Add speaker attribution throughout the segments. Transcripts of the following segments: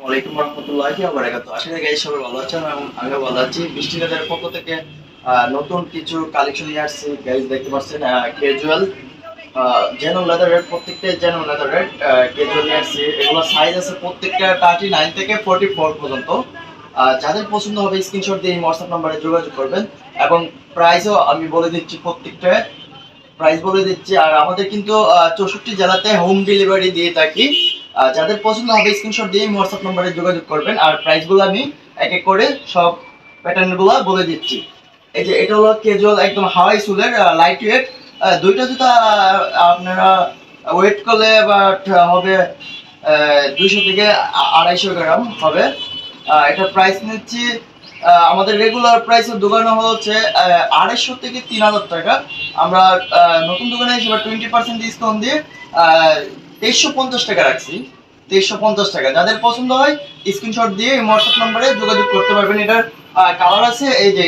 Speaker 1: ওয়ালাইকুম রহমতুল্লাহি ওয়া বারাকাতুহু আশা করি সবাই ভালো আছেন এবং আমিও ভালো আছি। বৃষ্টি লেদারের পক্ষ থেকে নতুন কিছু কালেকশন নিয়ে আসছি। গাইস দেখতে পাচ্ছেন ক্যাজুয়াল জেনুইন লেদারের প্রত্যেকটা জেনুইন লেদারের ক্যাজুয়াল নিয়ে আসছি। এগুলো সাইজ আছে প্রত্যেকটা থার্টি নাইন থেকে ফোর্টি ফোর পর্যন্ত যাদের পছন্দ হবে স্ক্রিনশট দিয়ে হোয়াটসঅ্যাপ নাম্বারে যোগাযোগ করবেন। এবং প্রাইসও আমি বলে দিচ্ছি প্রত্যেকটা প্রাইস বলে দিচ্ছি। আর আমাদের কিন্তু চৌষট্টি জেলাতে হোম ডেলিভারি দিয়ে থাকি। যাদের পছন্দ হবে স্ক্রিনশট দিয়ে হোয়াটসঅ্যাপ নম্বরে যোগাযোগ করবেন। আর প্রাইসগুলো আমি এক এক করে সব প্যাটার্নগুলো বলে দিচ্ছি। এই যে এটা হলো কেজুয়াল একদম হাওয়াই সুলের লাইট ওয়েট দুইটা জুতা আপনারা ওয়েট করলে বাট হবে দুইশো থেকে আড়াইশো গ্রাম হবে। আহ, এটা প্রাইস নিচ্ছি আমাদের রেগুলার প্রাইসের দোকানে হচ্ছে আড়াইশো থেকে তিন হাজার টাকা। আমরা নতুন দোকানে হিসেবে টোয়েন্টি পার্সেন্ট ডিসকাউন্ট দিয়ে তেইশশো পঞ্চাশ টাকা রাখছি। তেইশশো পঞ্চাশ টাকা। যাদের পছন্দ হয় স্ক্রিনশট দিয়ে হোয়াটসঅ্যাপ নম্বরে যোগাযোগ করতে পারবেন। এটার কালার আছে এই যে,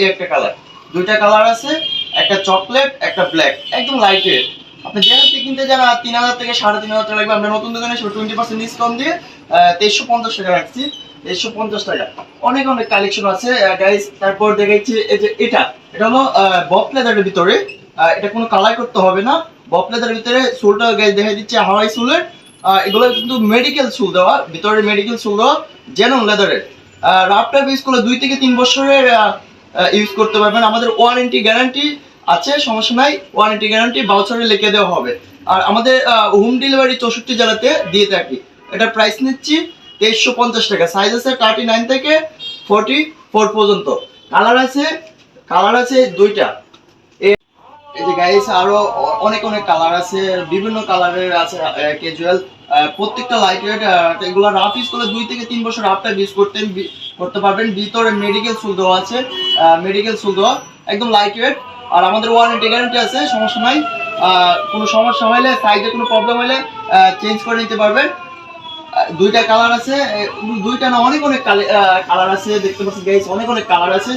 Speaker 1: এই একটা কালার দুইটা কালার আছে, একটা চকলেট একটা ব্ল্যাক একদম লাইট ওয়েট আপনি যেখান কিনতে যান তিন হাজার থেকে সাড়ে তিন হাজার টাকা লাগবে। আমরা নতুন দোকানে টোয়েন্টি পার্সেন্ট ডিসকাউন্ট দিয়ে তেইশশো পঞ্চাশ টাকা রাখছি। তেইশশো পঞ্চাশ টাকা। অনেক অনেক কালেকশন আছে গাইস তারপর দেখেছি এই যে এটা। এটা হলো বপ লেদারের ভিতরে। এটা কোনো কালার করতে হবে না। বপ লেদারের ভিতরে সোলটা গাইস দেখা দিচ্ছে, হাওয়াই সোলের এগুলো কিন্তু মেডিকেল সুল দেওয়া, ভিতরে মেডিকেল সুল দেওয়া জেনন লেদারের রাফটা ইউজ করলে দুই থেকে তিন বছরের ইউজ করতে পারবেন। আমাদের ওয়ারেন্টি গ্যারান্টি আছে, সমস্যা নাই। ওয়ারেন্টি গ্যারান্টি বাউচারে লিখে দেওয়া হবে। আর আমাদের হোম ডেলিভারি চৌষট্টি জেলাতে দিয়ে থাকি। এটা প্রাইস নিচ্ছি তেইশশো পঞ্চাশ টাকা। সাইজ আছে থার্টি নাইন থেকে ফোরটি ফোর পর্যন্ত। কালার আছে কালার আছে দুইটা। এই যে গাইস অনেক অনেক কালার আছে, বিভিন্ন কালারের আছে ক্যাজুয়াল প্রত্যেকটা এগুলো রাফ ইউজ করলে দুই থেকে তিন বছর রাফটা ইউজ করতে করতে পারবেন। ভিতরে মেডিকেল সুল দেওয়া আছে মেডিকেল সুল দেওয়া, একদম লাইট ওয়েট আর আমাদের ওয়ারেন্টি গ্যারান্টি আছে, সমস্যা নাই। কোনো সমস্যা হলে সাইজে কোনো প্রবলেম হলে চেঞ্জ করে নিতে পারবেন। দুইটা কালার আছে দুইটা না অনেক অনেক কালার আছে, দেখতে পাচ্ছেন গাইস অনেক অনেক কালার আছে।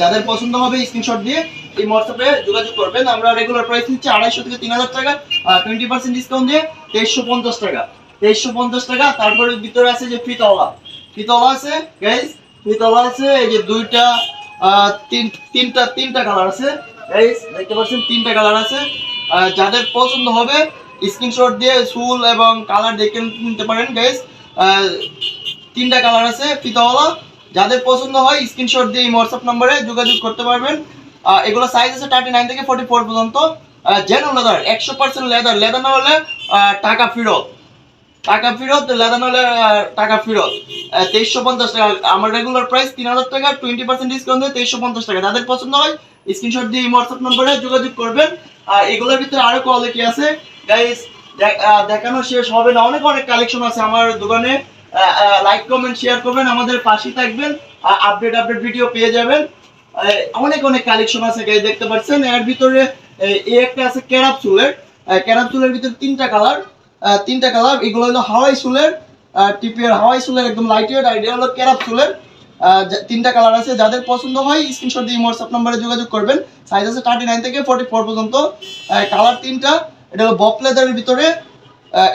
Speaker 1: যাদের পছন্দ হবে স্ক্রিনশট দিয়ে এই হোয়াটসঅ্যাপে যোগাযোগ করবেন। আমরা রেগুলার প্রাইস নিচ্ছি আড়াইশো থেকে তিন হাজার টাকা টোয়েন্টি পার্সেন্ট ডিসকাউন্ট দিয়ে তেইশশো পঞ্চাশ টাকা। তেইশশো পঞ্চাশ টাকা, তারপরে ভিতরে আছে যে ফিতলা ফিতলা আছে গাইস ফিতলা আছে, এই যে দুইটা তিন, তিনটা তিনটা কালার আছে। গাইস দেখতে পাচ্ছেন তিনটা কালার আছে। যাদের পছন্দ হবে স্ক্রিনশট দিয়ে সুল এবং কালার দেখে নিতে পারেন গাইস তিনটা কালার আছে, ফিতাওয়ালা। যাদের পছন্দ হয় স্ক্রিনশট দিয়ে এই হোয়াটসঅ্যাপ নম্বরে যোগাযোগ করতে পারবেন। এগুলো সাইজ আছে থার্টি নাইন থেকে ফোর্টি ফোর পর্যন্ত জেন লেদার একশো পার্সেন্ট লেদার লেদার না হলে টাকা ফেরত। টাকা ফেরত লেদার না হলে টাকা ফেরত। তেইশশো পঞ্চাশ টাকা। আমার রেগুলার প্রাইস তিন হাজার টাকা টোয়েন্টি পার্সেন্ট ডিসকাউন্ট দিয়ে তেইশশো পঞ্চাশ টাকা। যাদের পছন্দ হয় স্ক্রিনশট দিয়ে এই হোয়াটসঅ্যাপ নম্বরে যোগাযোগ করবেন। আর এগুলোর ভিতরে আরও কোয়ালিটি আছে। গাইস দেখানো শেষ হবে না। অনেক অনেক কালেকশন আছে আমার দোকানে। লাইক কমেন্ট শেয়ার করবেন। আমাদের পাশে থাকবেন। আপডেট আপডেট ভিডিও পেয়ে যাবেন। অনেক অনেক কালেকশন আছে গাইস দেখতে পাচ্ছেন। এর ভিতরে এই একটা আছে ক্যারাপ চুলের। ক্যারাপ চুলের ভিতরে তিনটা কালার তিনটা কালার এগুলো হলো হাওয়াই চুলের। টিপিয়ার হাওয়াই চুলের একদম লাইট ওয়েট আইডিয়া হলো ক্যারাপ চুলের। তিনটা কালার আছে। যাদের পছন্দ হয় স্ক্রিনশট দিয়ে হোয়াটসঅ্যাপ নম্বরে যোগাযোগ করবেন। সাইজ আছে থার্টি নাইন থেকে ফোর্টি ফোর পর্যন্ত কালার তিনটা। এটা হলো বপ লেদারের ভিতরে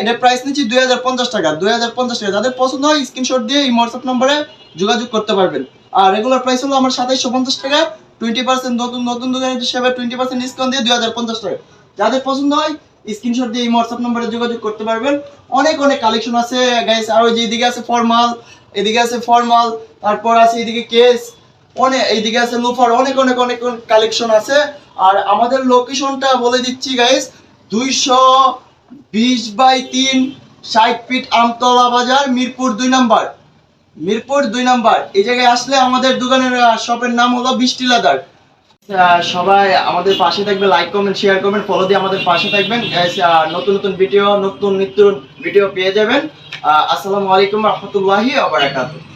Speaker 1: এটার প্রাইস নিচ্ছি দুই হাজার পঞ্চাশ টাকা। দুই হাজার পঞ্চাশ টাকা। যাদের পছন্দ হয় স্ক্রিনশট দিয়ে এই হোয়াটসঅ্যাপ নম্বরে যোগাযোগ করতে পারবেন। আর রেগুলার প্রাইস হলো আমার সাতাইশশো পঞ্চাশ টাকা। টোয়েন্টি পার্সেন্ট নতুন নতুন দোকানের হিসেবে টোয়েন্টি পার্সেন্ট ডিসকাউন্ট দিয়ে দুই হাজার পঞ্চাশ টাকা। যাদের পছন্দ হয় স্ক্রিনশট দিয়ে এই হোয়াটসঅ্যাপ নম্বরে যোগাযোগ করতে পারবেন। অনেক অনেক কালেকশন আছে গাইস আর ওই যে এদিকে আছে ফরমাল এদিকে আছে ফরমাল তারপর আছে এদিকে কেস অনেক এইদিকে আছে লুফার অনেক অনেক অনেক কালেকশন আছে। আর আমাদের লোকেশনটা বলে দিচ্ছি গাইস দুইশো বিশ বাই তিন ষাট ফিট আমতলা বাজার মিরপুর দুই নাম্বার। মিরপুর দুই নাম্বার। এই জায়গায় আসলে আমাদের দোকানের শপের নাম হলো বৃষ্টি লাদার। আহ, সবাই আমাদের পাশে থাকবে লাইক কমেন্ট শেয়ার করবেন ফলো দিয়ে আমাদের পাশে থাকবেন। নতুন নতুন ভিডিও নতুন নিত্য ভিডিও পেয়ে যাবেন। আসসালামু আলাইকুম রহমতুল্লাহি আবরাকাতুহ